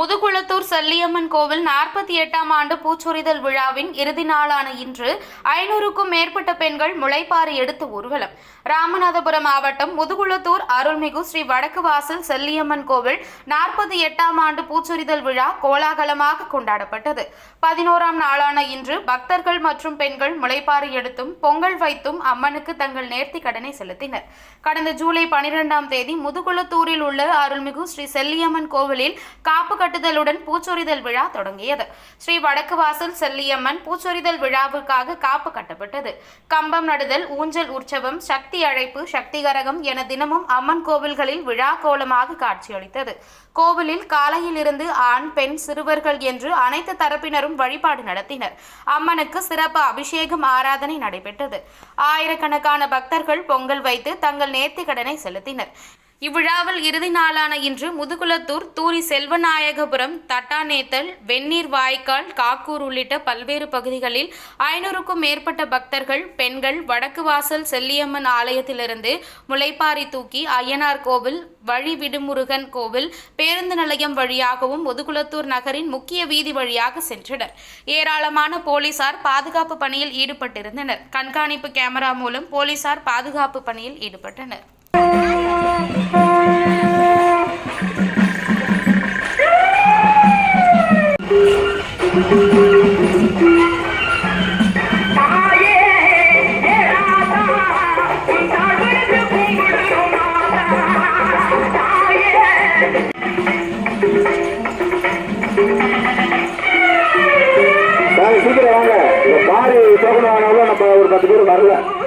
முதுகுளத்தூர் சல்லியம்மன் கோவில் நாற்பத்தி எட்டாம் ஆண்டு பூச்சொரிதல் விழாவின் இறுதி நாளான இன்று ஐநூறுக்கும் மேற்பட்ட பெண்கள் முளைப்பாறு எடுத்து ஊர்வலம். ராமநாதபுரம் மாவட்டம் முதுகுளத்தூர் அருள்மிகு ஸ்ரீ வடக்கு வாசல் செல்லியம்மன் கோவில் நாற்பத்தி எட்டாம் ஆண்டு பூச்சொரிதல் விழா கோலாகலமாக கொண்டாடப்பட்டது. பதினோராம் நாளான இன்று பக்தர்கள் மற்றும் பெண்கள் முளைப்பாறு எடுத்தும் பொங்கல் வைத்தும் அம்மனுக்கு தங்கள் நேர்த்தி கடனை செலுத்தினர். கடந்த ஜூலை பனிரெண்டாம் தேதி முதுகுளத்தூரில் உள்ள அருள்மிகு ஸ்ரீ செல்லியம்மன் கோவிலில் காப்பு கட்டுதலுடன் பூச்சொரிதல் விழா தொடங்கியது. ஸ்ரீ வடக்கு வாசல் செல்லியம்மன் பூச்சொரிதல் விழாவுக்காக காப்பு கட்டப்பட்டது. கம்பம் நடுதல் ஊஞ்சல் உற்சவம் சக்தி அழைப்பு சக்திகரகம் என தினமும் அம்மன் கோவில்களில் விழா கோலமாக காட்சியளித்தது. கோவிலில் காலையில் இருந்து ஆண் பெண் சிறுவர்கள் என்று அனைத்து தரப்பினரும் வழிபாடு நடத்தினர். அம்மனுக்கு சிறப்பு அபிஷேகம் ஆராதனை நடைபெற்றது. ஆயிரக்கணக்கான பக்தர்கள் பொங்கல் வைத்து தங்கள் நேர்த்திக்கடனை செலுத்தினர். இவ்விழாவில் இறுதி நாளான இன்று முதுகுளத்தூர் தூரி செல்வநாயகபுரம் தட்டானேத்தல் வெந்நீர் வாய்க்கால் காக்கூர் உள்ளிட்ட பல்வேறு பகுதிகளில் ஐநூறுக்கும் மேற்பட்ட பக்தர்கள் பெண்கள் வடக்கு வாசல் செல்லியம்மன் ஆலயத்திலிருந்து முளைப்பாரி தூக்கி அய்யனார் கோவில் வழி விடுமுருகன் கோவில் பேருந்து நிலையம் வழியாகவும் முதுகுளத்தூர் நகரின் முக்கிய வீதி வழியாக சென்றனர். ஏராளமான போலீசார் பாதுகாப்பு பணியில் ஈடுபட்டிருந்தனர். கண்காணிப்பு கேமரா மூலம் போலீசார் பாதுகாப்பு பணியில் ஈடுபட்டனர். சீக்கிரம் வாங்க. இந்த பாரி டோக்கன் வாங்கினாலும் நம்ம ஒரு பத்து பேர் வரல.